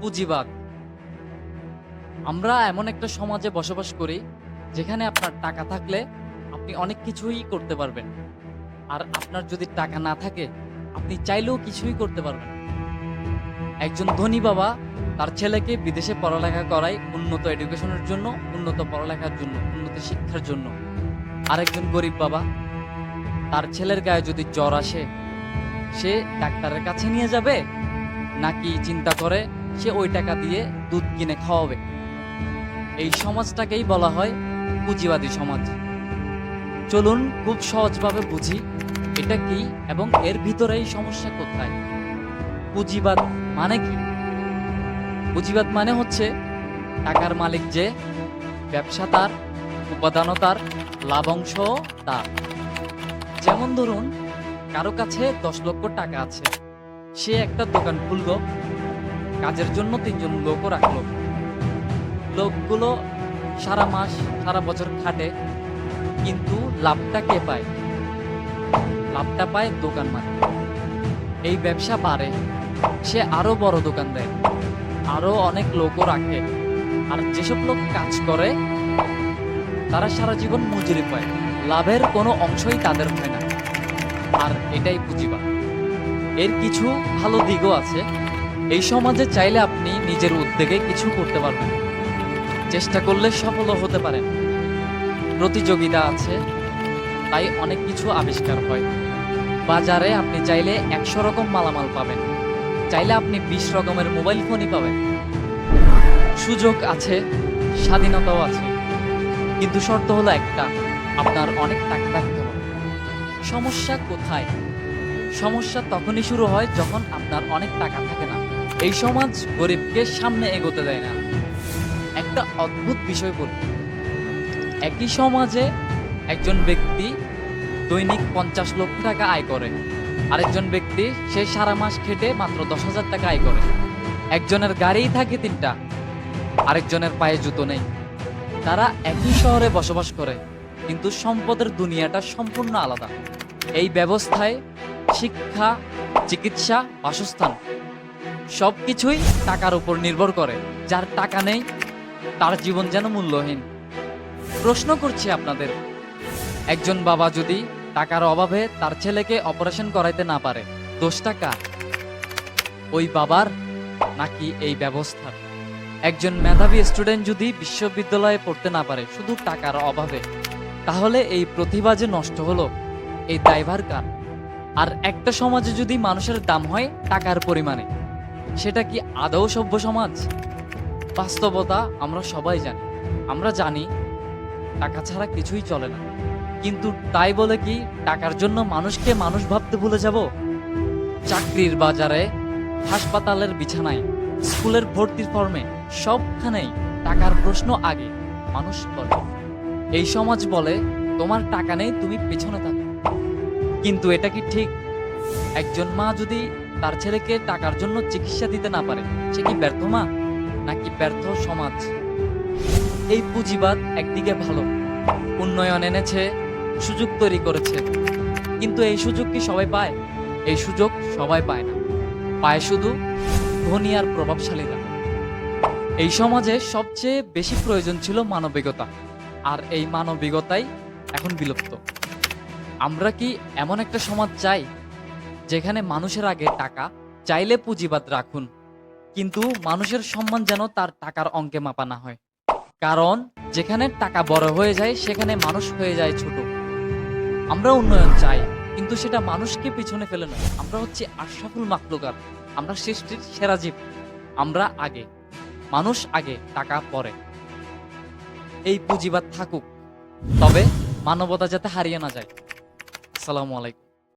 পুঁজিবাদ আমরা এমন একটা সমাজে বসবাস করি, যেখানে আপনার টাকা থাকলে আপনি অনেক কিছুই করতে পারবেন। আর আপনার যদি টাকা না থাকে, আপনি চাইলেও কিছুই করতে পারবেন একজন ধনী বাবা তার ছেলেকে বিদেশে পড়ালেখা করায় উন্নত এডুকেশনের জন্য, উন্নত পড়ালেখার জন্য, উন্নত শিক্ষার জন্য। আরেকজন গরিব বাবা তার ছেলের গায়ে যদি জ্বর আসে, সে ডাক্তারের কাছে নিয়ে যাবে? নাকি চিন্তা করে সে ওই টাকা দিয়ে দুধ কিনে খাওয়াবে। এই সমাজটাকেই বলা হয় পুঁজিবাদী সমাজ। চলুন খুব সহজভাবে বুঝি এটা কি এবং এর ভিতরে এই সমস্যা কোথায়। পুঁজিবাদ মানে কি? পুঁজিবাদ মানে হচ্ছে টাকার মালিক যে ব্যবসা তার, উপাদানও তার লাভাংশ তার। যেমন ধরুন, কারও কাছে দশ লক্ষ টাকা আছে, সে একটা দোকান খুললো কাজের জন্য তিনজন লোকও রাখল। লোকগুলো সারা মাস, সারা বছর খাটে, কিন্তু লাভটা কে পায়? লাভটা পায় দোকান মালিক। এই ব্যবসা বাড়ে, সে আরও বড় দোকান দেয়, আরও অনেক লোকও রাখে, আর যেসব লোক কাজ করে, তারা সারা জীবন মজুরি পায়। লাভের কোনো অংশই তাদের হয় না। আর এটাই পুঁজিবাদ। এর কিছু ভালো দিকও আছে এই সমাজে চাইলে আপনি নিজের উদ্যোগে কিছু করতে পারবেন। চেষ্টা করলে সফলও হতে পারেন প্রতিযোগিতা আছে, তাই অনেক কিছু আবিষ্কার হয়। বাজারে আপনি চাইলে একশো রকম মালামাল পাবেন। চাইলে আপনি বিশ রকমের মোবাইল ফোনই পাবেন। সুযোগ আছে, স্বাধীনতাও আছে। কিন্তু শর্ত হলো একটা, আপনার অনেক টাকা থাকতে হবে। সমস্যা কোথায়? সমস্যা তখনই শুরু হয় যখন আপনার অনেক টাকা থাকে না। এই সমাজ গরিবকে সামনে এগোতে দেয় না। একটা অদ্ভুত বিষয় বলি একই সমাজে একজন ব্যক্তি দৈনিক পঞ্চাশ লক্ষ টাকা আয় করে। আরেকজন ব্যক্তি সে সারা মাস খেটে মাত্র দশ হাজার টাকা আয় করে। একজনের গাড়িই থাকে তিনটা, আরেকজনের পায়ে জুতো নেই। তারা একই শহরে বসবাস করে, কিন্তু সম্পদের দুনিয়াটা সম্পূর্ণ আলাদা। এই ব্যবস্থায় শিক্ষা, চিকিৎসা, বাসস্থান সব কিছুই টাকার উপর নির্ভর করে। যার টাকা নেই, তার জীবন যেন মূল্যহীন। প্রশ্ন করছি আপনাদের, একজন বাবা যদি টাকার অভাবে তার ছেলেকে অপারেশন করাইতে না পারে, দোষটা টাকা ওই বাবার নাকি এই ব্যবস্থার? একজন মেধাবী স্টুডেন্ট যদি বিশ্ববিদ্যালয়ে পড়তে না পারে শুধু টাকার অভাবে, তাহলে এই প্রতিভা যে নষ্ট হলো, এই দায়ভার কার? আর একটা সমাজে যদি মানুষের দাম হয় টাকার পরিমাণে সেটা কি আদৌ সভ্য সমাজ? বাস্তবতা আমরা সবাই জানি। আমরা জানি, টাকা ছাড়া কিছুই চলে না। কিন্তু তাই বলে কি টাকার জন্য মানুষকে মানুষ ভাবতে ভুলে যাব? চাকরির বাজারে, হাসপাতালের বিছানায়, স্কুলের ভর্তির ফর্মে, সবখানেই টাকার প্রশ্ন আগে মানুষ বলে। এই সমাজ বলে, তোমার টাকা নেই, তুমি পেছনে থাকো। কিন্তু এটা কি ঠিক? একজন মা যদি তার ছেলেকে টাকার জন্য চিকিৎসা দিতে না পারে। সে কি ব্যর্থ মা? নাকি ব্যর্থ সমাজ? এই পুঁজিবাদ একদিকে ভালো, উন্নয়ন এনেছে, সুযোগ তৈরি করেছে। কিন্তু এই সুযোগ কি সবাই পায়? এই সুযোগ সবাই পায় না। পায় শুধু ধনী আর প্রভাবশালীরা। এই সমাজে সবচেয়ে বেশি প্রয়োজন ছিল মানবিকতা, আর এই মানবিকতাই এখন বিলুপ্ত। আমরা কি এমন একটা সমাজ চাই যেখানে মানুষের আগে টাকা, চাইলে পুঁজিবাদ রাখুন। কিন্তু মানুষের সম্মান যেন তার টাকার অঙ্কে মাপা না হয়। কারণ, যেখানে টাকা বড় হয়ে যায়, সেখানে মানুষ হয়ে যায় ছোট। আমরা উন্নয়ন চাই, কিন্তু সেটা মানুষকে পিছনে ফেলে নয়। আমরা হচ্ছে আশরাফুল মাকলুকার আমরা সৃষ্টির সেরা জীব। আমরা আগে। মানুষ আগে, টাকা পরে। এই পুঁজিবাদ থাকুক। তবে মানবতা যাতে হারিয়ে না যায়। আসসালামু আলাইকুম।